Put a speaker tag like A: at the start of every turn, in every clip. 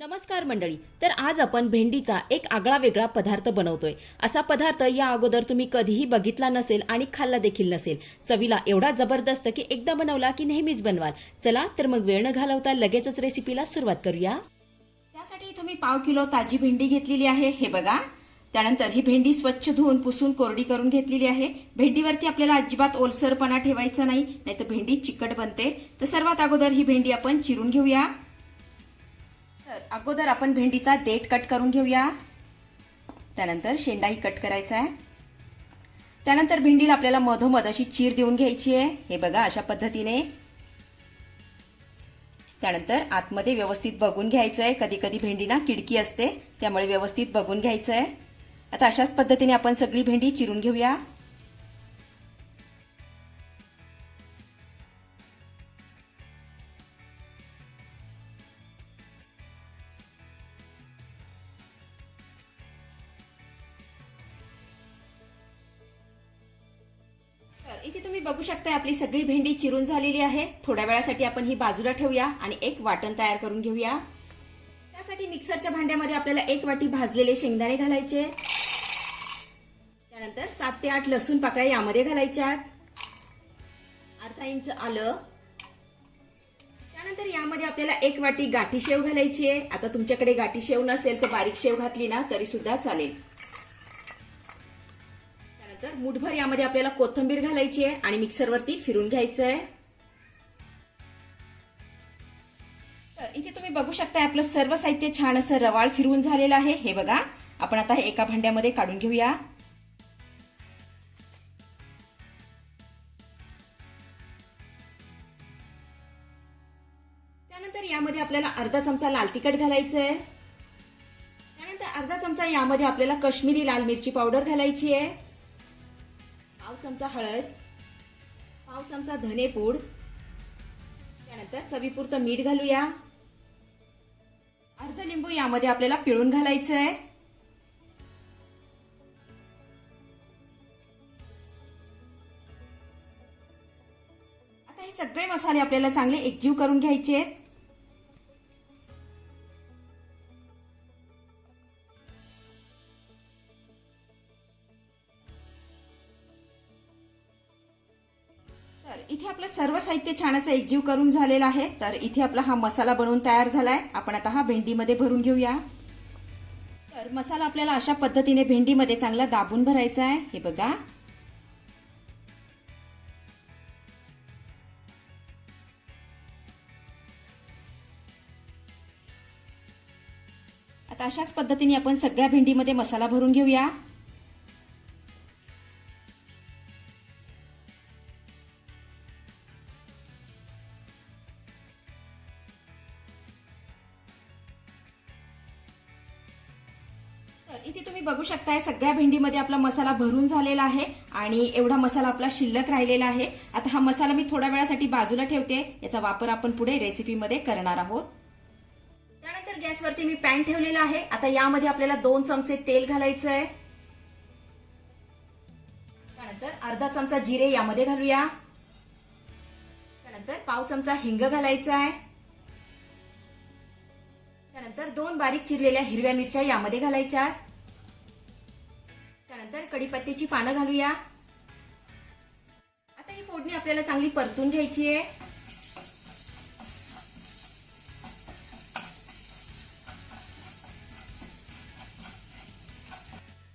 A: नमस्कार मंडळी तर आज आपण भेंडीचा एक आगळा वेगळा पदार्थ बनवतोय. असा पदार्थ या अगोदर तुम्ही कधीही बघितला नसेल आणि खाल्ला देखील नसेल. चवीला एवढा जबरदस्त की एकदा बनवला की नेहमीच बनवाल. चला तर मग वेळ न घालवता लगेचच रेसिपीला सुरुवात करूया.
B: त्यासाठी तुम्ही पाव किलो ताजी भेंडी घेतलेली आहे. हे बघा. त्यानंतर ही भेंडी स्वच्छ धुवून पुसून कोरडी करून घेतलेली आहे. भेंडीवरती आपल्याला अजिबात ओलसरपणा ठेवायचा नाही नाहीतर भेंडी चिकट बनते. तर सर्वात अगोदर ही भेंडी आपण चिरून घेऊया. तर अगोदर आपण भेंडीचा देठ कट करून घेऊया. त्यानंतर शेंडाही कट करायचा आहे. त्यानंतर भेंडीला आपल्याला मधोमध अशी चीर देऊन घ्यायची आहे. हे बघा अशा पद्धतीने. त्यानंतर आतमध्ये व्यवस्थित बघून घ्यायचं आहे कधी कधी भेंडी ना किडकी असते त्यामुळे व्यवस्थित बघून घ्यायचं आहे आता अशाच पद्धतीने आपण सगळी भेंडी चिरून घेऊया. इथे तुम्ही बघू शकता आपली सगळी भेंडी चिरून झालेली आहे. थोड्या वेळासाठी आपण ही बाजूला ठेवूया आणि एक वाटण तयार करून घेऊया. त्यासाठी मिक्सरच्या भांड्यामध्ये आपल्याला एक वाटी भाजलेले शेंगदाणे घालायचे. त्यानंतर सात ते आठ लसूण पाकळ्या यामध्ये घालायच्यात. अर्धा इंच आलं. त्यानंतर यामध्ये आपल्याला एक वाटी गाठी शेव घालायची आहे. आता तुमच्याकडे गाठी शेव नसेल तर बारीक शेव घातली ना तरी सुद्धा चालेल. मुठभर यामध्ये आपल्याला कोथिंबीर घालायची आहे आणि मिक्सरवरती फिरून घ्यायचं आहे तर इथे तुम्ही बघू शकता आपलं सर्व साहित्य छान असं रवाळ फिरवून झालेलं आहे. हे बघा आपण आता हे एका भांड्यामध्ये काढून घेऊया. त्यानंतर यामध्ये आपल्याला अर्धा चमचा लाल तिखट घालायचं आहे त्यानंतर अर्धा चमचा यामध्ये आपल्याला कश्मीरी लाल मिरची पावडर घालायची आहे. पाव चमचा हळद पाव चमचा धनेपूड त्यानंतर चवीपुरतं मीठ घालूया. अर्ध लिंबू यामध्ये आपल्याला पिळून घालायचं आहे आता हे सगळे मसाले आपल्याला चांगले एकजीव करून घ्यायचे आहेत तर इथे आपलं सर्व साहित्य छान असं एकजीव करून झालेलं आहे. तर इथे आपला हा मसाला बनवून तयार झालाय. आपण आता हा भेंडीमध्ये भरून घेऊया. तर मसाला आपल्याला अशा पद्धतीने भेंडीमध्ये चांगला दाबून भरायचा आहे. हे बघा. आता अशाच पद्धतीने आपण सगळ्या भेंडीमध्ये मसाला भरून घेऊया. तर इथे तुम्ही बघू शकताय सगळ्या भेंडीमध्ये आपला मसाला भरून झालेला आहे आणि एवढा मसाला आपला शिल्लक राहिलेला आहे. आता हा मसाला मी थोड्या वेळासाठी बाजूला ठेवते. याचा वापर आपण पुढे रेसिपीमध्ये करणार आहोत. त्यानंतर गॅसवरती मी पॅन ठेवलेला आहे. आता यामध्ये आपल्याला दोन चमचे तेल घालायचं आहे त्यानंतर अर्धा चमचा जिरे यामध्ये घालूया. त्यानंतर पाव चमचा हिंग घालायचा आहे त्यानंतर दोन बारीक चिरलेल्या हिरव्या मिरच्या यामध्ये घालायच्या. त्यानंतर कढीपत्त्याची पानं घालूया. आता ही फोडणी आपल्याला चांगली परतून घ्यायची आहे.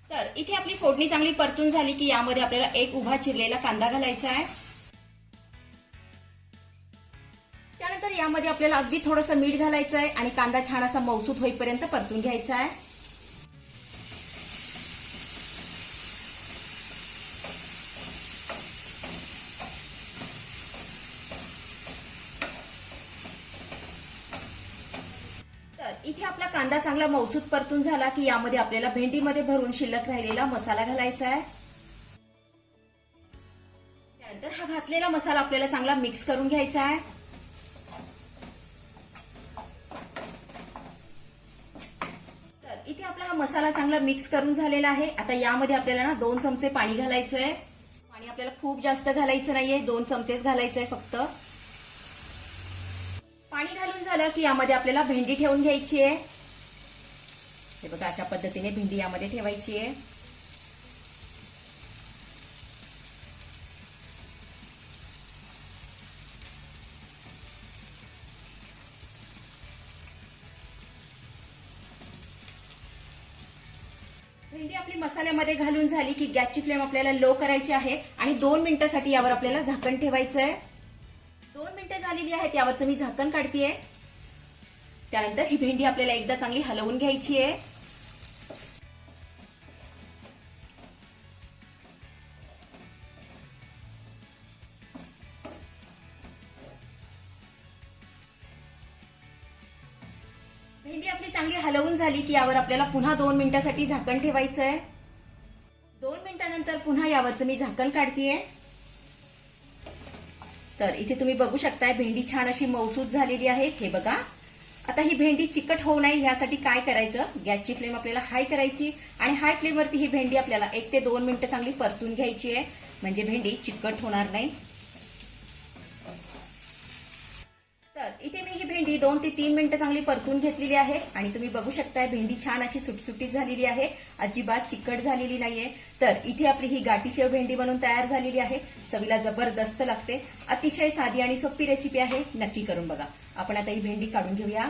B: तर इथे आपली फोडणी चांगली परतून झाली की यामध्ये आपल्याला एक उभा चिरलेला कांदा घालायचा आहे. यामध्ये आपल्याला अगदी थोडंसं मीठ घालायचं आहे आणि कांदा छान असा मौसूत होईपर्यंत परतून घ्यायचा आहे तर इथे आपला कांदा चांगला मौसूत परतून झाला की यामध्ये आपल्याला भेंडीमध्ये भरून शिल्लक राहिलेला मसाला घालायचा आहे त्यानंतर हा घातलेला मसाला आपल्याला चांगला मिक्स करून घ्यायचा आहे तर इथे आपला हा मसाला चांगला मिक्स करून झालेला आहे. आता यामध्ये आपल्याला ना दोन चमचे पाणी घालायचं आहे पाणी आपल्याला खूप जास्त घालायचं नाहीये. दोन चमचेच घालायचंय फक्त. पाणी घालून झालं की यामध्ये आपल्याला भेंडी ठेवून घ्यायची आहे हे बघा अशा पद्धतीने भेंडी यामध्ये ठेवायची आहे भेंडी आपली मसाल्यामध्ये घालून झाली की गॅसची फ्लेम आपल्याला लो करायची आहे आणि दोन मिनिटासाठी यावर आपल्याला झाकण ठेवायचं आहे दोन मिनिटं झालेली आहेत यावरचं मी झाकण काढतीये. त्यानंतर ही भेंडी आपल्याला एकदा चांगली हलवून घ्यायची आहे आपली चांगली हलवून झाली की यावर आपल्याला पुन्हा दोन मिनिटासाठी झाकण ठेवायचं आहे दोन मिनिटानंतर पुन्हा यावरचं मी झाकण काढतीये. तर इथे तुम्ही बघू शकताय भेंडी छान अशी मौसूद झालेली आहे. हे बघा. आता ही भेंडी चिकट होऊ नये यासाठी काय करायचं? गॅसची फ्लेम आपल्याला हाय करायची आणि हाय फ्लेमवरती ही भेंडी आपल्याला एक ते दोन मिनिटं चांगली परतून घ्यायची आहे. म्हणजे भेंडी चिकट होणार नाही. तर इथे मी ही भेंडी दोन ते तीन मिनिटं चांगली परतून घेतलेली आहे आणि तुम्ही बघू शकताय भेंडी छान अशी सुटसुटीत झालेली आहे. अजिबात चिकट झालेली नाहीये. तर इथे आपली ही गाठीशेव भेंडी बनवून तयार झालेली आहे. चवीला जबरदस्त लागते. अतिशय साधी आणि सोपी रेसिपी आहे. नक्की करून बघा. आपण आता ही भेंडी काढून घेऊया.